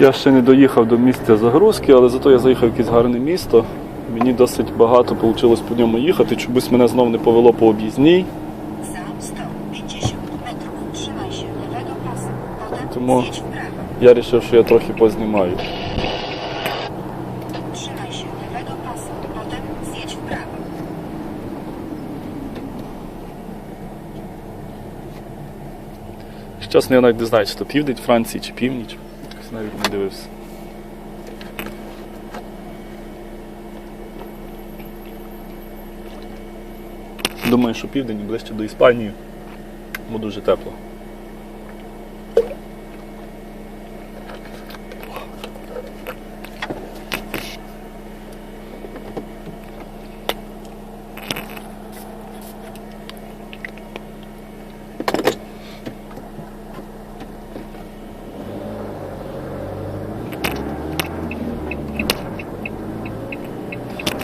Я ще не доїхав до місця загрузки, але зато я заїхав в якесь гарне місто. Мені досить багато вийшло по ньому їхати, чомусь мене знов не повело по об'їзній. Za 150 metrów trzymaj się lewego pasa. Potem Тому я вирішив, що я трохи познімаю. Чесно, я навіть не знаю, чи то південь Франції, чи північ. Якось навіть не дивився. Думаю, що південь ближче до Іспанії, бо дуже тепло.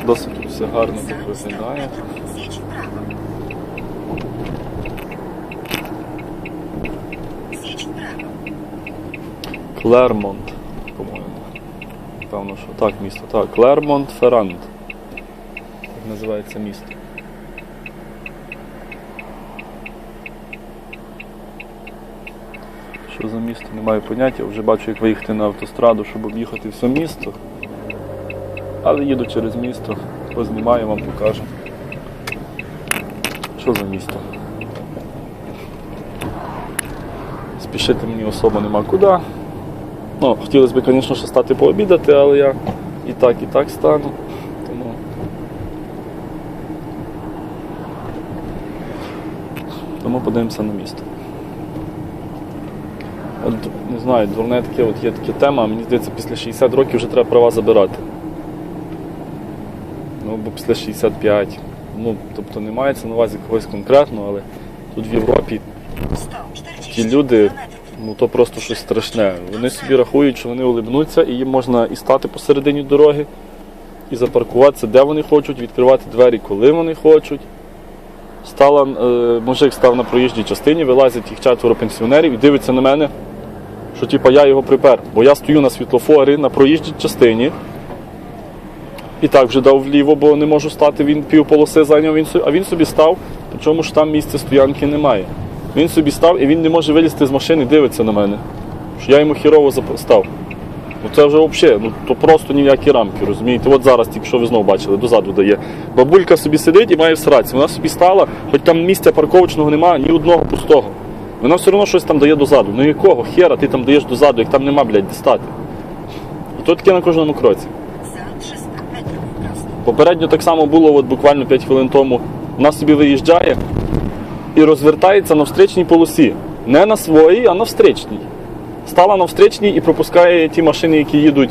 Досить все гарно 100 виглядає. Клермонт, по-моєму. Певно, що так, місто. Так, Клермонт Ферранд. Так називається місто. Що за місто, не маю поняття. Вже бачу, як виїхати на автостраду, щоб об'їхати все місто. Але їду через місто, познімаю, вам покажу. Що за місто? Спішити мені особо нема куди. Ну, хотілося б, звісно, ще стати пообідати, але я і так, і так стану. Тому... Тому подивимося на місто. От, не знаю, дурне таке, от є така тема, мені здається, після 60 років вже треба права забирати. Ну, бо після 65. Ну, тобто не мається на увазі когось конкретно, але тут в Європі ті люди. Ну то просто щось страшне. Вони собі рахують, що вони улибнуться, і їм можна і стати посередині дороги, і запаркуватися, де вони хочуть, відкривати двері, коли вони хочуть. Стала, е, мужик став на проїжджій частині, вилазять їх четверо пенсіонерів і дивиться на мене, що типа я його припер. Бо я стою на світлофорі на проїжджій частині. І так вже дав вліво, бо не можу стати, він півполоси зайняв, він а він собі став, причому ж там місця стоянки немає. Він собі став і він не може вилізти з машини, дивиться на мене. Що я йому хірово став. Ну це вже взагалі, ну то просто ніякі рамки, розумієте? От зараз, тільки що ви знову бачили, дозаду дає. Бабулька собі сидить і має всратися. Вона собі стала, хоч там місця парковочного немає, ні одного пустого. Вона все одно щось там дає дозаду. Ну якого хера ти там даєш дозаду, як там нема, блядь, де стати? І то таке на кожному кроці. Za 300 metrów prosto. Попередньо так само було от буквально 5 хвилин тому. Вона собі виїжджає і розвертається на встречній полосі. Не на своїй, а на встречній. Стала на встречній і пропускає ті машини, які їдуть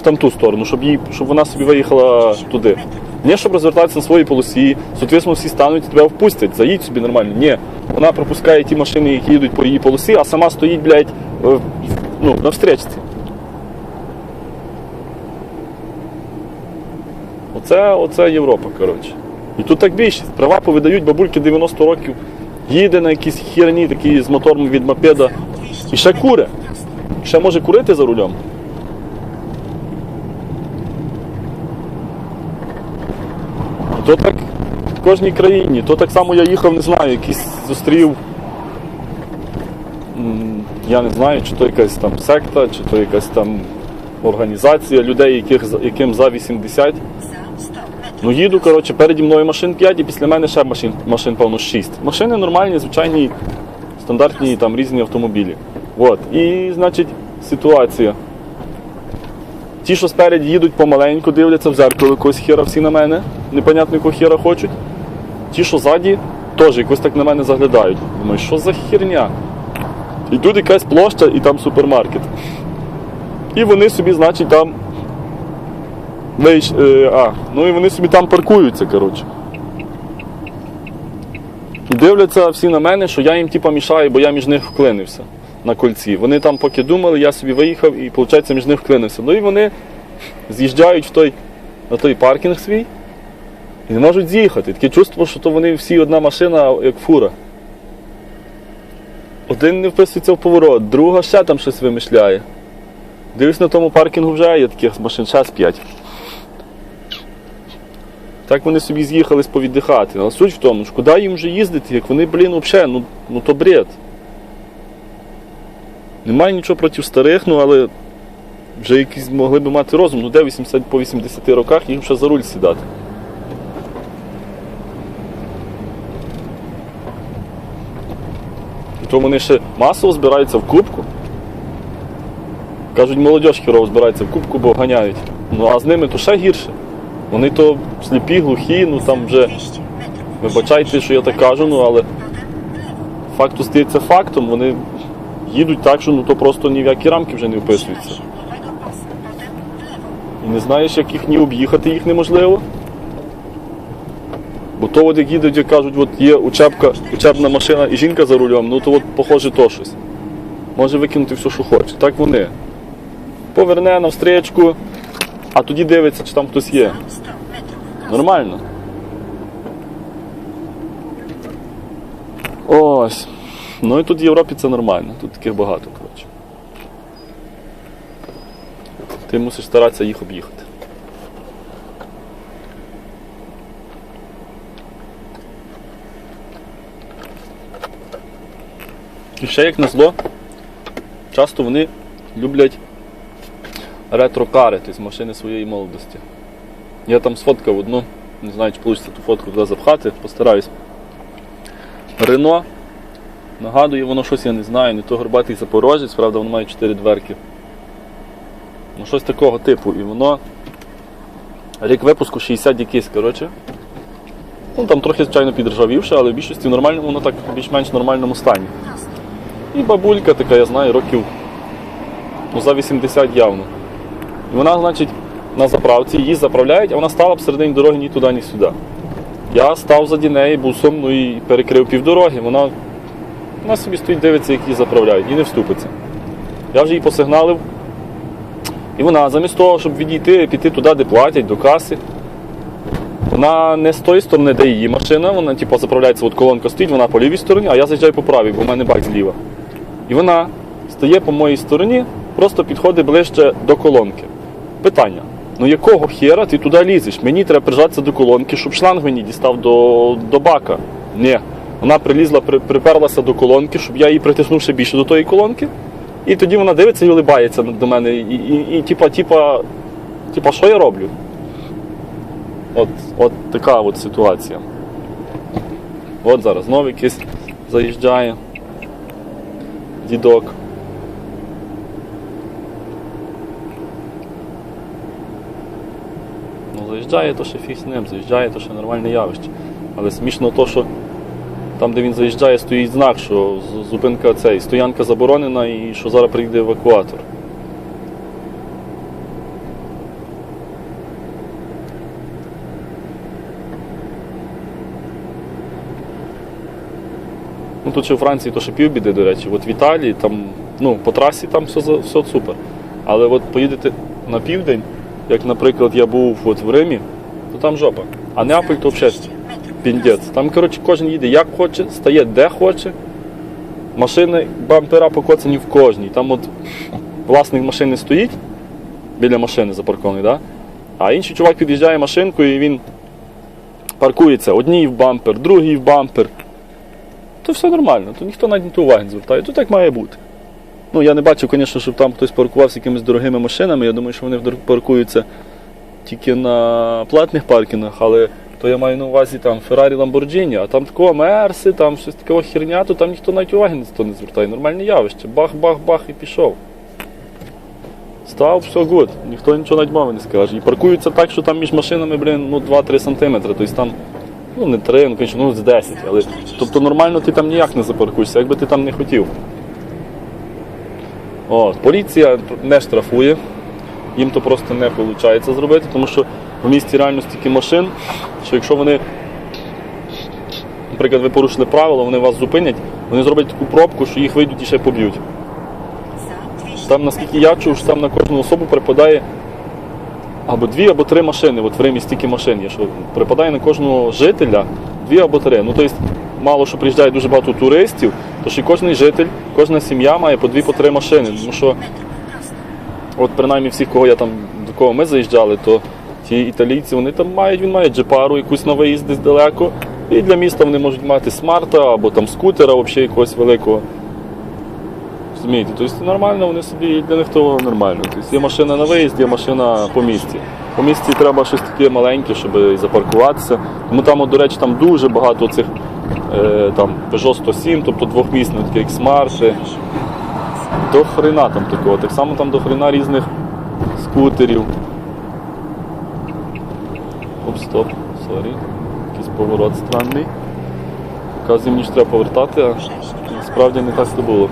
в там ту сторону, щоб, їй, щоб вона собі виїхала туди. Не щоб розвертатися на своїй полосі, соответственно, всі стануть і тебе впустять, заїдь собі нормально. Ні. Вона пропускає ті машини, які їдуть по її полосі, а сама стоїть, блядь, ну, на встречці. Оце, оце Європа, коротше. І тут так більшість. Права повидають бабульки 90 років, їде на якісь херні, такі з мотором від мопеда. І ще куре. Ще може курити за рулем. І то так в кожній країні. То так само я їхав, не знаю, якийсь зустрів. Я не знаю, чи то якась там секта, чи то якась там організація людей, яких, яким за 80. Za 100 metrów. Ну їду, коротше, переді мною машин 5 і після мене ще машин, машин певно, 6. Машини нормальні, звичайні, стандартні там різні автомобілі. От. І, значить, ситуація. Ті, що спереді їдуть помаленьку, дивляться в зеркало якогось хера всі на мене, непонятно якого хера хочуть. Ті, що ззаді, теж якось так на мене заглядають. Думаю, що за херня? І тут якась площа і там супермаркет. І вони собі, значить, там Е, а, ну і вони собі там паркуються, коротше. І дивляться всі на мене, що я їм типа мішаю, бо я між них вклинився на кольці. Вони там поки думали, я собі виїхав і, виходить, між них вклинився. Ну і вони з'їжджають в той, на той паркінг свій і не можуть з'їхати. Таке чувство, що то вони всі одна машина, як фура. Один не вписується в поворот, друга ще там щось вимишляє. Дивлюсь на тому паркінгу вже є таких машин час 5. Так вони собі з'їхали повіддихати. Але суть в тому, що куди їм вже їздити, як вони, блін, взагалі, ну, ну то бред. Немає нічого проти старих, ну але вже якісь могли б мати розум, ну де 80 по 80 роках їм ще за руль сідати. То вони ще масово збираються в кубку. Кажуть, молодь хірово збирається в кубку, бо ганяють. Ну а з ними то ще гірше. Вони то сліпі, глухі, ну там вже вибачайте, що я так кажу, ну але факт остається фактом, вони їдуть так, що ну то просто ні в які рамки вже не вписуються. І не знаєш, як їх ні об'їхати їх неможливо. Бо то от як їдуть, як кажуть, от є учебка, учебна машина і жінка за рулем, ну то от похоже то щось. Може викинути все, що хоче. Так вони. Поверне навстрічку, а тоді дивиться, чи там хтось є. Za 100 metrów. prosto. Нормально. Ось. Ну і тут в Європі це нормально, тут таких багато, коротше. Ти мусиш старатися їх об'їхати. І ще як назло, часто вони люблять ретро-кари, тобто машини своєї молодості. Я там сфоткав одну, не знаю, чи вийде ту фотку туди запхати, постараюсь. Рено. Нагадує, воно щось я не знаю, не то горбатий запорожець, правда, воно має 4 дверки. Ну щось такого типу. І воно. Рік випуску 60 якийсь, коротше. Ну там трохи, звичайно, підржавівше, але в більшості нормально, воно так в більш-менш нормальному стані. І бабулька така, я знаю, років ну, за 80 явно. І вона, значить, на заправці її заправляють, а вона стала посередині дороги ні туди, ні сюди. Я став заді неї бусом, ну і перекрив півдороги. Вона, вона собі стоїть, дивиться, як її заправляють, і не вступиться. Я вже її посигналив. І вона, замість того, щоб відійти, піти туди, де платять, до каси. Вона не з тої сторони, де її машина, вона типу, заправляється, от колонка стоїть, вона по лівій стороні, а я заїжджаю по правій, бо в мене бак зліва. І вона стає по моїй стороні, просто підходить ближче до колонки. Питання: ну якого хера ти туди лізеш? Мені треба прижатися до колонки, щоб шланг мені дістав до, до бака. Ні. Вона прилізла, при, приперлася до колонки, щоб я її притиснув ще більше до тої колонки. І тоді вона дивиться і улибається до мене. І, і, і типа, типа, типа, що я роблю? От, от така от ситуація. От зараз знову якийсь заїжджає. Дідок. Заїжджає, то ще фіг з ним, заїжджає, то ще нормальне явище. Але смішно то, що там, де він заїжджає, стоїть знак, що зупинка цей, стоянка заборонена і що зараз прийде евакуатор. Ну тут ще у Франції то ще півбіди, до речі. От в Італії там, ну, по трасі там все, все супер. Але от поїдете на південь, як, наприклад, я був от в Римі, то там жопа. А Неаполь то взагалі піндець. Там, коротше, кожен їде як хоче, стає де хоче. Машини, бампера покоцані в кожній. Там от власник машини стоїть біля машини запаркований, да? а інший чувак під'їжджає машинкою і він паркується одній в бампер, другий в бампер. То все нормально, то ніхто навіть на то уваги не звертає. То так має бути. Ну, я не бачив, звісно, щоб там хтось паркувався якимись дорогими машинами. Я думаю, що вони паркуються тільки на платних паркінгах, але то я маю на увазі там Ferrari Lamborghini, а там такого Мерси, там щось такого херня, то там ніхто навіть уваги це не звертає. Нормальне явище. Бах-бах-бах і пішов. Став, все гуд, ніхто нічого навіть мови не скаже. І паркуються так, що там між машинами, блін, ну 2-3 сантиметри. Тобто там, ну не 3, ну, звісно, ну з 10. Але, тобто нормально ти там ніяк не запаркуєшся, якби ти там не хотів. От, поліція не штрафує, їм то просто не виходить зробити, тому що в місті реально стільки машин, що якщо вони, наприклад, ви порушили правила, вони вас зупинять, вони зроблять таку пробку, що їх вийдуть і ще поб'ють. Там, наскільки я чув, що там на кожну особу припадає або дві, або три машини. От в Римі стільки машин є, що припадає на кожного жителя дві або три. Ну, тобто, мало що приїжджає дуже багато туристів, то що кожен житель, кожна сім'я має по дві, по три машини. Тому що От принаймні всіх, кого я там, до кого ми заїжджали, то ті італійці, вони там мають, він має джепару якусь на виїзд десь далеко. І для міста вони можуть мати смарта або там скутера, взагалі якогось великого. Розумієте, тобто нормально, вони собі для них то нормально. Тобто є машина на виїзд, є машина по місті. По місті треба щось таке маленьке, щоб запаркуватися. Тому там, от, до речі, там дуже багато цих там Peugeot 107, тобто двохмісних, такі як смарти. До хрена там такого. Так само там до хрена різних скутерів. Оп, стоп, сорі. Якийсь поворот странний. Показує мені, що треба повертати, а 6 насправді не так це було.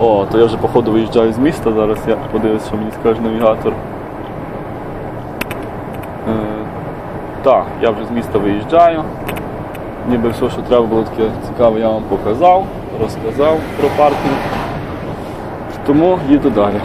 О, то я вже походу виїжджаю з міста, зараз я подивлюсь, що мені скаже навігатор. Е, так, я вже з міста виїжджаю. Ніби все, що треба було таке цікаве, я вам показав, розказав про паркінг. Тому їду далі.